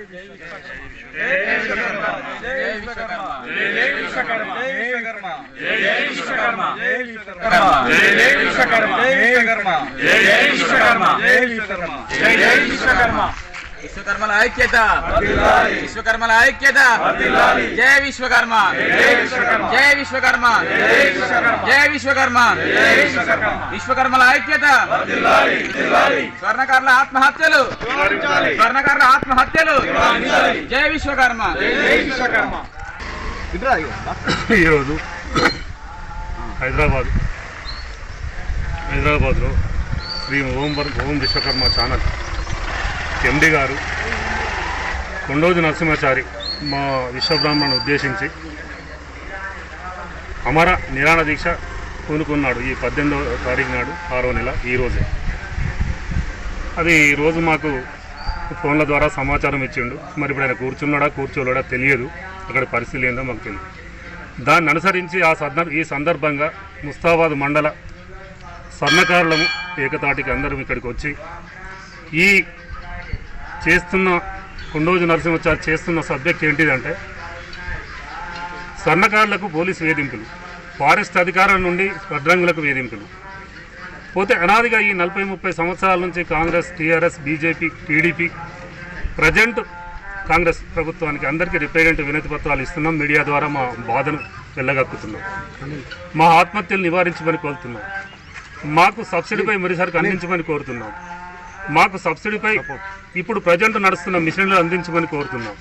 జయ తెలంగాణ జయ తెలంగాణ జయ జయ తెలంగాణ విశ్వకర్మల ఐక్యత. విశ్వకర్మల ఐక్యత. జయ విశ్వకర్మ. జయ విశ్వకర్మ. జయ విశ్వకర్మ. విశ్వకర్మల ఐక్యత. స్వర్ణకారుల ఆత్మహత్యలు. స్వర్ణకారుల ఆత్మహత్యలు. జయ విశ్వకర్మ. ఈరోజు హైదరాబాద్. హైదరాబాద్లో శ్రీ ఓం ఓం విశ్వకర్మ ఛానల్. ఎండి గారు కొండోజు నరసింహాచారి మా విశ్వబ్రాహ్మణ్ ఉద్దేశించి అమర నిరాణ దీక్ష పూనుకున్నాడు ఈ పద్దెనిమిదవ తారీఖు నాడు ఆరో నెల ఈరోజు అది ఈరోజు రోజు మాకు ఫోన్ల ద్వారా సమాచారం ఇచ్చిండు. మరి ఇప్పుడు ఆయన కూర్చున్నాడా కూర్చోలేడా తెలియదు. అక్కడ పరిస్థితి ఏందో మాకు తెలియదు. దాన్ని అనుసరించి ఆ సందర్ ఈ సందర్భంగా ముస్తాబాద్ మండల స్వర్ణకారులము ఏకతాటికి అందరం ఇక్కడికి వచ్చి ఈ చేస్తున్న కుండోజు నరసింహచారి చేస్తున్న సబ్జెక్ట్ ఏంటిదంటే స్వర్ణకారులకు పోలీసు వేధింపులు ఫారెస్ట్ అధికారుల నుండి వడ్రంగులకు వేధింపులు. పోతే అనాదిగా ఈ నలభై ముప్పై సంవత్సరాల నుంచి Congress TRS BJP TDP present Congress ప్రభుత్వానికి అందరికీ రిప్రజెంట్ వినతి పత్రాలు ఇస్తున్నాం. మీడియా ద్వారా మా బాధను వెళ్ళగక్కుతున్నాం. మా ఆత్మహత్యలు నివారించమని కోరుతున్నాం. మాకు సబ్సిడీపై మరిసరికి అందించమని కోరుతున్నాం. మాకు సబ్సిడీపై ఇప్పుడు ప్రజెంట్ నడుస్తున్న మిషన్లు అందించమని కోరుతున్నాం.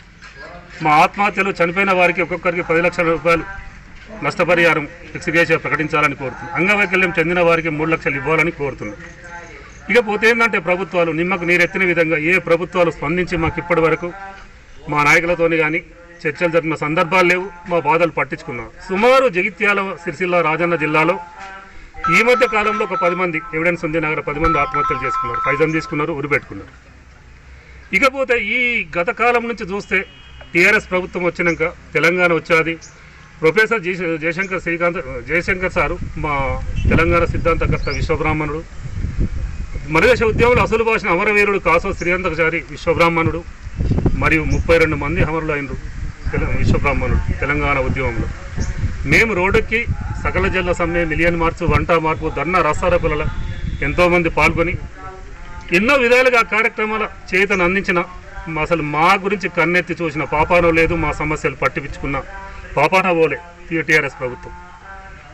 మా ఆత్మహత్యలు చనిపోయిన వారికి ఒక్కొక్కరికి పది లక్షల రూపాయలు నష్టపరిహారం ఫిక్స్ చేసి ప్రకటించాలని కోరుతున్నాం. అంగవైకల్యం చెందిన వారికి మూడు లక్షలు ఇవ్వాలని కోరుతున్నాం. ఇకపోతే ఏంటంటే ప్రభుత్వాలు నిమ్మకు నీరెత్తిన విధంగా ఏ ప్రభుత్వాలు స్పందించి మాకు ఇప్పటి వరకు మా నాయకులతోని కానీ చర్చలు జరిపిన సందర్భాలు లేవు. మా బాధలు పట్టించుకున్నాం. సుమారు జగిత్యాల సిరిసిల్ల రాజన్న జిల్లాలో ఈ మధ్య కాలంలో ఒక పది మంది ఎవిడెన్స్ ఉంది నగర పది మంది ఆత్మహత్యలు చేసుకున్నారు ఫైజన్ తీసుకున్నారు ఉరి పెట్టుకున్నారు ఇకపోతే ఈ గత కాలం నుంచి చూస్తే టీఆర్ఎస్ ప్రభుత్వం వచ్చినాక తెలంగాణ వచ్చాది. ప్రొఫెసర్ జయశంకర్ శ్రీకాంత్ జయశంకర్ సారు మా తెలంగాణ సిద్ధాంతకర్త విశ్వబ్రాహ్మణుడు. మనదేశ ఉద్యమంలో అసలు భాషను అమరవీరుడు కాసో శ్రీకాంతచారి విశ్వబ్రాహ్మణుడు. మరియు ముప్పై రెండు మంది అమరులు అయినరు విశ్వబ్రాహ్మణుడు తెలంగాణ ఉద్యమంలో. మేము రోడ్డుకి సకల జల్ల సమ్మె మిలియన్ మార్చు వంట మార్పు ధర్నా రసారకుల ఎంతోమంది పాల్గొని ఎన్నో విధాలుగా కార్యక్రమాల చేతను అందించిన అసలు మా గురించి కన్నెత్తి చూసిన పాపానో లేదు మా సమస్యలు పట్టిపించుకున్న పాపాన పోలే టీఆర్ఎస్ ప్రభుత్వం.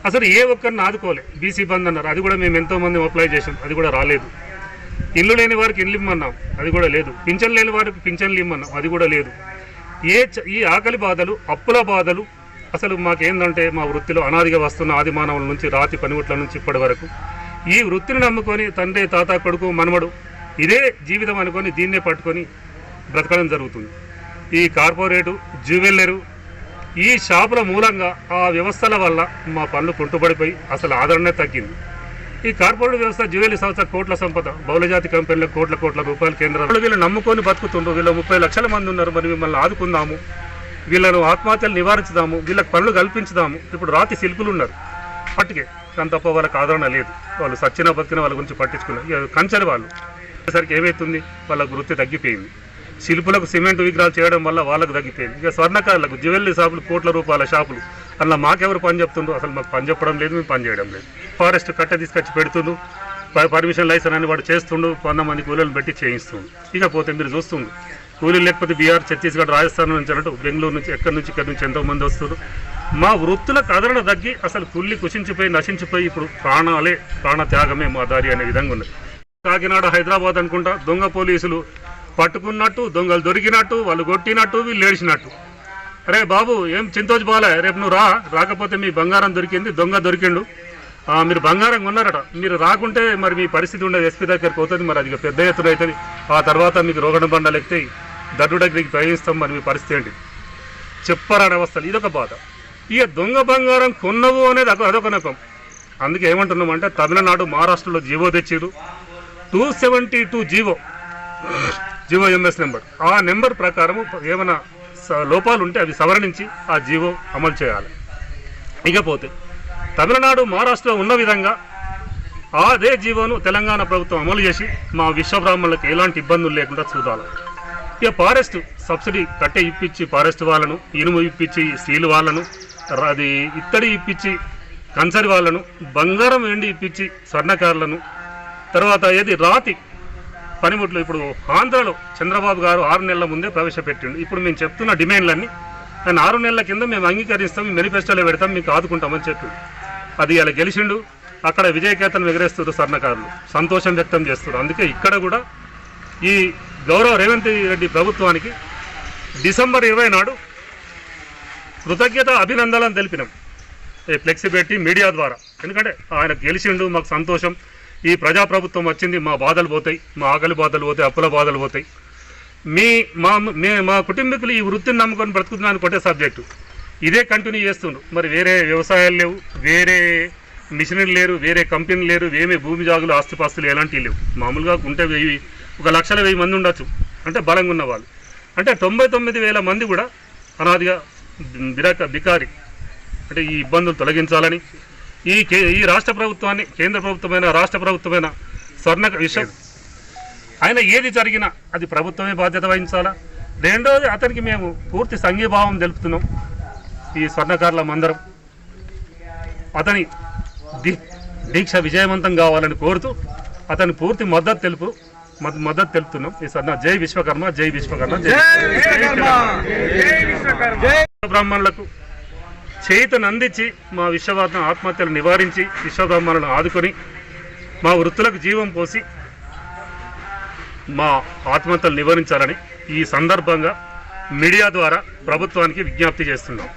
అసలు ఏ ఒక్కరిని ఆదుకోలే. బీసీ బంద్ అన్నారు. అది కూడా మేము ఎంతోమంది అప్లై చేసాం అది కూడా రాలేదు. ఇల్లు లేని వారికి ఇల్లు ఇమ్మన్నాం. అది కూడా లేదు. పింఛన్ లేని వారికి పింఛన్లు ఇమ్మన్నాం. అది కూడా లేదు. ఏ చ- ఈ ఆకలి బాధలు అప్పుల బాధలు అసలు మాకేందంటే మా వృత్తిలో అనాదిగా వస్తున్న ఆది మానవుల నుంచి రాతి పనిముట్ల నుంచి ఇప్పటి వరకు. ఈ వృత్తిని నమ్ముకొని తండ్రి తాత కొడుకు మనమడు ఇదే జీవితం అనుకొని దీన్నే పట్టుకొని బ్రతకడం జరుగుతుంది. ఈ కార్పొరేటు జ్యువెల్లరు ఈ షాపుల మూలంగా ఆ వ్యవస్థల వల్ల మా పనులు కుంటుపడిపోయి అసలు ఆదరణ తగ్గింది. ఈ కార్పొరేట్ వ్యవస్థ జ్యువెలరీ సంస్థ కోట్ల సంపద. బహుళజాతి కంపెనీలకు కోట్ల కోట్ల రూపాయల కేంద్రాలు. వీళ్ళు నమ్ముకొని బతుకుతుండ్రు. వీళ్ళు ముప్పై లక్షల మంది ఉన్నారు. మరి మిమ్మల్ని ఆదుకుందాము. వీళ్ళను ఆత్మహత్యలు నివారించుదాము. వీళ్ళకి పనులు కల్పించుదాము. ఇప్పుడు రాతి శిల్పులు ఉన్నారు. పట్టుకే. కానీ తప్ప వాళ్ళకి ఆదరణ లేదు. వాళ్ళు సచ్చిన బతికిన వాళ్ళ గురించి పట్టించుకున్నారు. ఇక వాళ్ళు. సరికి ఏమవుతుంది వాళ్ళ వృత్తి తగ్గిపోయింది. శిల్పులకు సిమెంట్ విగ్రహాలు చేయడం వల్ల వాళ్ళకు తగ్గిపోయింది. ఇక స్వర్ణకారులకు జ్యువెలరీ షాపులు కోట్ల రూపాయల షాపులు. అలా మాకెవరు పని చెప్తుండ్రు? అసలు మాకు పని చెప్పడం లేదు మేము పని చేయడం లేదు. ఫారెస్ట్ కట్ట తీసుకొచ్చి పెడుతుండు పర్మిషన్ లైసెన్స్ అని వాడు చేస్తుండు వంద మంది కూలీలను పెట్టి చేయిస్తుండు. ఇకపోతే మీరు చూస్తుండ్రు. కూలీలు లేకపోతే బీహార్ ఛత్తీస్గఢ్ రాజస్థాన్ నుంచి అన్నట్టు బెంగళూరు నుంచి ఎక్కడి నుంచి ఇక్కడి నుంచి ఎంతోమంది వస్తారు మా వృత్తులకు ఆదరణ తగ్గి అసలు కుళ్ళి కుషించిపోయి నశించిపోయి ఇప్పుడు ప్రాణాలే ప్రాణ త్యాగమే మా దారి అనే విధంగా ఉన్నది. కాకినాడ హైదరాబాద్ అనుకుంటా దొంగ పోలీసులు పట్టుకున్నట్టు దొంగలు దొరికినట్టు వాళ్ళు కొట్టినట్టు వీళ్ళు ఏడిచినట్టు. అరే బాబు ఏం చింతోచి పోలే రేపు నువ్వు రా. రాకపోతే మీ బంగారం దొరికింది దొంగ దొరికిండు. మీరు బంగారం కొన్నారట. మీరు రాకుంటే మరి మీ పరిస్థితి ఉండదు. ఎస్పీ దగ్గరికి పోతుంది మరి. అది పెద్ద ఎత్తున అవుతుంది. ఆ తర్వాత మీకు రోగణ బండలు ఎక్కుతాయి దడ్డుడగ్రికి ప్రయోగిస్తాం మరి మీ పరిస్థితి ఏంటి? చెప్పరాని అవస్థలు. ఇదొక బాధ. ఇక దొంగ బంగారం కొన్నవు అనేది అదొక- అదొక నకం అందుకే ఏమంటున్నామంటే తమిళనాడు మహారాష్ట్రలో GO తెచ్చిరు two seventy two GO. GO MS number ఆ నెంబర్ ప్రకారం ఏమైనా లోపాలు ఉంటే అవి సవరణించి ఆ జీవో అమలు చేయాలి. ఇకపోతే తమిళనాడు మహారాష్ట్రలో ఉన్న విధంగా అదే జీవోను తెలంగాణ ప్రభుత్వం అమలు చేసి మా విశ్వబ్రాహ్మణులకు ఎలాంటి ఇబ్బందులు లేకుండా చూడాలి. ఇక ఫారెస్ట్ సబ్సిడీ కట్టె ఇప్పించి ఫారెస్ట్ వాళ్ళను ఇనుము ఇప్పించి స్టీల్ వాళ్ళను అది ఇత్తడి ఇప్పించి కన్సరి వాళ్ళను బంగారం వెండి ఇప్పించి స్వర్ణకారులను తర్వాత ఏది రాతి పనిముట్లు ఇప్పుడు ఆంధ్రలో చంద్రబాబు గారు ఆరు నెలల ముందే ప్రవేశపెట్టిండు. ఇప్పుడు మేము చెప్తున్న డిమాండ్లన్నీ ఆయన ఆరు నెలల కింద మేము అంగీకరిస్తాం మేము మేనిఫెస్టోలో పెడతాం మీకు ఆదుకుంటామని చెప్పి. అది ఇలా గెలిచిండు. అక్కడ విజయకేతను ఎగరేస్తున్నారు స్వర్ణకారులు. సంతోషం వ్యక్తం చేస్తున్నారు. అందుకే ఇక్కడ కూడా ఈ గౌరవ రేవంత్ రెడ్డి ప్రభుత్వానికి డిసెంబర్ ఇరవై నాడు కృతజ్ఞత అభినందనలు తెలిపినాం. ఈ ఫ్లెక్సీ పెట్టి మీడియా ద్వారా. ఎందుకంటే ఆయన గెలిచిండు మాకు సంతోషం. ఈ ప్రజాప్రభుత్వం వచ్చింది మా బాధలు పోతాయి మా ఆకలి బాధలు పోతాయి అప్పుల బాధలు పోతాయి. మీ మా మే మా కుటుంబీకులు ఈ వృత్తిని నమ్ముకొని బ్రతుకుతున్నాను కొట్టే సబ్జెక్టు. ఇదే కంటిన్యూ చేస్తుండ్రు. మరి వేరే వ్యవసాయాలు లేవు వేరే మిషనరీ లేరు వేరే కంపెనీలు లేరు ఏమీ భూమి జాగులు ఆస్తిపాస్తులు ఎలాంటివి లేవు. మామూలుగా ఉంటే వెయ్యి ఒక లక్షల వెయ్యి మంది ఉండొచ్చు. అంటే బలంగా ఉన్న వాళ్ళు అంటే తొంభై తొమ్మిది వేల మంది కూడా అనాదిగా బిరాక బికారి అంటే ఈ ఇబ్బందులు తొలగించాలని ఈ కే ఈ రాష్ట్ర ప్రభుత్వాన్ని కేంద్ర ప్రభుత్వమైన రాష్ట్ర ప్రభుత్వమైన స్వర్ణ విషయం ఆయన ఏది జరిగినా అది ప్రభుత్వమే బాధ్యత వహించాలా? రెండోది అతనికి మేము పూర్తి సంఘీభావం తెలుపుతున్నాం. ఈ స్వర్ణకారులం అందరం. అతని దీక్ష విజయవంతం కావాలని కోరుతూ అతని పూర్తి మద్దతు తెలుపు మద్- మద్దతు తెలుపుతున్నాం. ఈ స్వర్ణ జై విశ్వకర్మ జై విశ్వకర్మ జై బ్రాహ్మణులకు చేతను అందించి మా విశ్వవాదం ఆత్మహత్యలు నివారించి విశ్వబ్రహ్మణులను ఆదుకొని మా వృత్తులకు జీవం పోసి మా ఆత్మహత్యలు నివారించాలని ఈ సందర్భంగా మీడియా ద్వారా ప్రభుత్వానికి విజ్ఞప్తి చేస్తున్నాం.